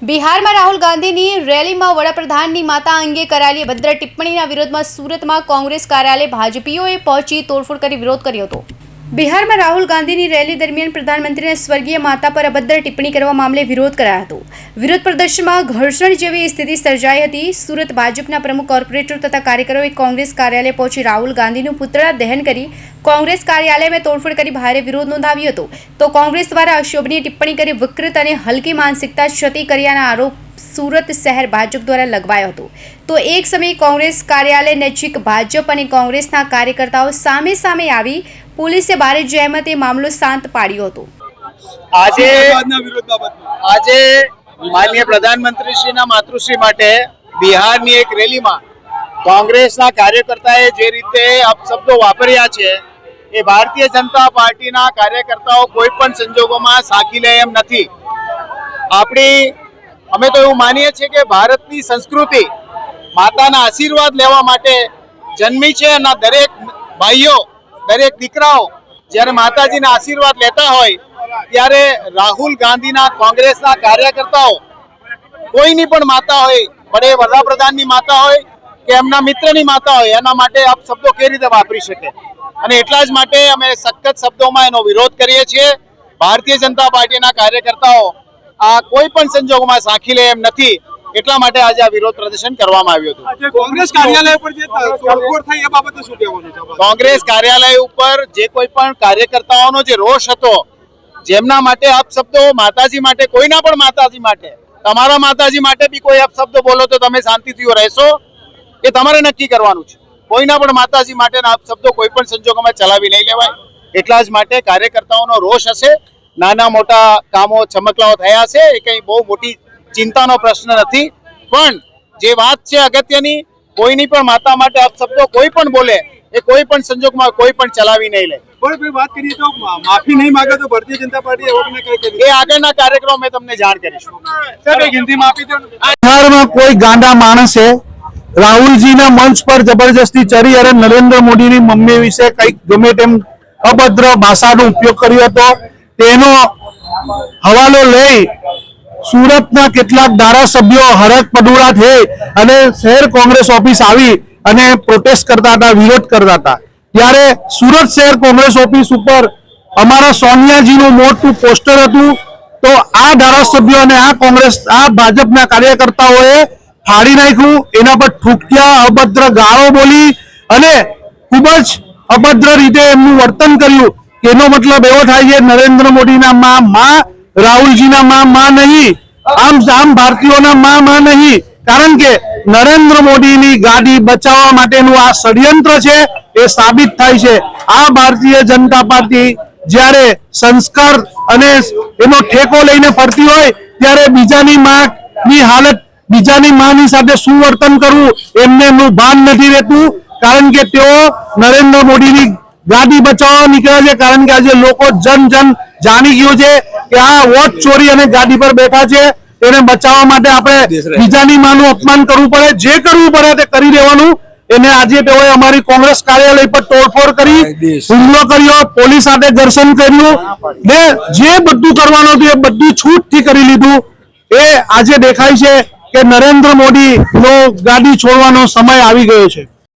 બિહારમાં રાહુલ ગાંધીની રેલીમાં વડાપ્રધાનની માતા અંગે કરાયેલી અભદ્ર ટિપ્પણીના વિરોધમાં સુરતમાં કોંગ્રેસ કાર્યાલય ભાજપીઓએ પહોંચી તોડફોડ કરી વિરોધ કર્યો હતો. બિહારમાં રાહુલ ગાંધીની રેલી દરમિયાન પ્રધાનમંત્રીને સ્વર્ગીય માતા પર અભદ્ર ટિપ્પણી કરવા મામલે વિરોધ કરાયો હતો. વિરોધ પ્રદર્શનમાં ઘર્ષણ જેવી સ્થિતિ સર્જાઈ હતી. સુરત ભાજપના પ્રમુખ કોર્પોરેટર તથા કાર્યકરોએ કોંગ્રેસ કાર્યાલય પહોંચી રાહુલ ગાંધીનું પુતળા દહન કરી કોંગ્રેસ કાર્યાલયમાં તોડફોડ કરી ભારે વિરોધ નોંધાવ્યો હતો. તો કોંગ્રેસ દ્વારા અશોભનીય ટિપ્પણી કરી વિકૃત અને હલકી માનસિકતા ક્ષતિ કર્યાના આરોપ સુરત શહેર ભાજપ દ્વારા લગવાયો હતો. તો એક સમયે કોંગ્રેસ કાર્યાલય નજીક ભાજપ અને કોંગ્રેસના કાર્યકર્તાઓ સામે સામે આવી પોલીસે ભારે જહેમતે મામલો શાંત પાડ્યો હતો. આજે આજે માનનીય પ્રધાનમંત્રીશ્રીના માતૃશ્રી માટે બિહારની એક રેલીમાં કોંગ્રેસના કાર્યકર્તાએ જે રીતે અપશબ્દો વાપર્યા છે એ ભારતીય જનતા પાર્ટીના કાર્યકર્તાઓ કોઈ પણ સંજોગોમાં સાકી લે એમ નથી. આપણી અમે તો એવું માનીએ છીએ કે ભારતની સંસ્કૃતિ માતાના આશીર્વાદ લેવા માટે જન્મી છે અને દરેક ભાઈઓ, દરેક દીકરાઓ જ્યારે માતાજીના આશીર્વાદ લેતા હોય, ત્યારે રાહુલ ગાંધીના કોંગ્રેસના કાર્યકર્તાઓ કોઈની પણ માતા હોય બડે વડાપ્રધાનની માતા હોય કે એમના મિત્રની માતા હોય, એના માટે આપ શબ્દો કેવી રીતે વાપરી શકે? અને એટલા જ માટે અમે સખત શબ્દોમાં એનો વિરોધ કરીએ છીએ. ભારતીય જનતા પાર્ટીના કાર્યકર્તાઓ આ કોઈ પણ સંજોગોમાં સાંખી લે એમ નથી. એટલા માટે આજે આ વિરોધ પ્રદર્શન કરવામાં આવ્યું હતું. કોંગ્રેસ કાર્યાલય પર જે તોડફોડ થઈ એ બાબતે શું કહેવાનું છે? કોંગ્રેસ કાર્યાલય ઉપર જે કોઈ પણ કાર્યકર્તાઓનો જે રોષ હતો જેમના માટે અપશબ્દો માતાજી માટે કોઈના પણ માતાજી માટે તમારા માતાજી માટે બી કોઈ અપશબ્દો બોલો તો તમે શાંતિથી રહેશો એ તમારે નક્કી કરવાનું છે. કોઈના પણ માતાજી માટેના અપશબ્દો કોઈ પણ સંજોગોમાં ચલાવી નહીં લેવાય. એટલા જ માટે કાર્યકર્તાઓનો રોષ હશે નાના મોટા કામો ચમકલાઓ થયા છે એ કંઈ બહુ મોટી ચિંતાનો પ્રશ્ન નથી. પણ જે વાત છે અગત્યની કોઈની પણ માતા માટે અપશબ્દો કોઈ પણ બોલે એ કોઈ પણ સંજોગમાં કોઈ પણ ચલાવી નહીં લે. પણ વાત કરીએ તો માફી નહીં માંગે તો ભારતીય જનતા પાર્ટી એવોને કઈ કરી એ આગળના કાર્યક્રમ મેં તમને જાણ કરીશું સર એક હિન્દી માફી દો બિહારમાં કોઈ ગાંડા માણસે રાહુલજીના મંચ પર જબરજસ્તી ચડી અને નરેન્દ્ર મોદીની મમ્મી વિશે કંઈક ગમે તેમ અભદ્ર ભાષાનો ઉપયોગ કર્યો હતો. તેનો હવાલો લઈ સુરતના કેટલાક ધારાસભ્યો હરક પડુડા થઈ અને શહેર કોંગ્રેસ ઓફિસ આવી અને પ્રોટેસ્ટ કરતા હતા, વિરોધ કરતા હતા. ત્યારે સુરત શહેર કોંગ્રેસ ઓફિસ ઉપર અમારા સોનિયાજીનું મોટું પોસ્ટર હતું. તો આ ધારાસભ્યો અને આ કોંગ્રેસ, આ ભાજપના કાર્યકર્તાઓએ ફાડી નાખ્યું. એના પર ઠૂકિયા અભદ્ર ગાળો બોલી અને ખૂબ જ અભદ્ર રીતે એમનું વર્તન કર્યું. એનો મતલબ એવો થાય છે, નરેન્દ્ર મોદીના માં માં રાહુલજીના માં માં નહીં. આમ આમ ભારતીયોના માં માં નહીં. કારણ કે નરેન્દ્ર મોદીની ગાડી બચાવવા માટેનું આ ષડયંત્ર છે, એ સાબિત થાય છે. આ ભારતીય જનતા પાર્ટી જ્યારે સંસ્કાર અને એનો ઠેકો લઈને ફરતી હોય, ત્યારે બીજાની માની હાલત, બીજાની માની સાથે શું વર્તન કરવું એમને એમનું ભાન નથી રહેતું. કારણ કે તેઓ નરેન્દ્ર મોદીની ગાડી બચાવવા નીકળ્યા છે કારણ કે આજે લોકો જન જન જાણી ગયું છે કે આ વોટ ચોરી અને ગાડી પર બેઠા છે એને બચાવવા માટે આપણે બીજાની માનું અપમાન કરવું પડે જે કરવું પડે તે કરી દેવાનું. એને આજે તેઓએ અમારી કોંગ્રેસ કાર્યાલય પર તોડફોડ કરી હુમલો કર્યો પોલીસ સાથે ઘર્ષણ કર્યું ને જે બધું કરવાનું હતું એ બધું છૂટથી કરી લીધું. એ આજે દેખાય છે કે નરેન્દ્ર મોદી નો ગાડી છોડવાનો સમય આવી ગયો છે.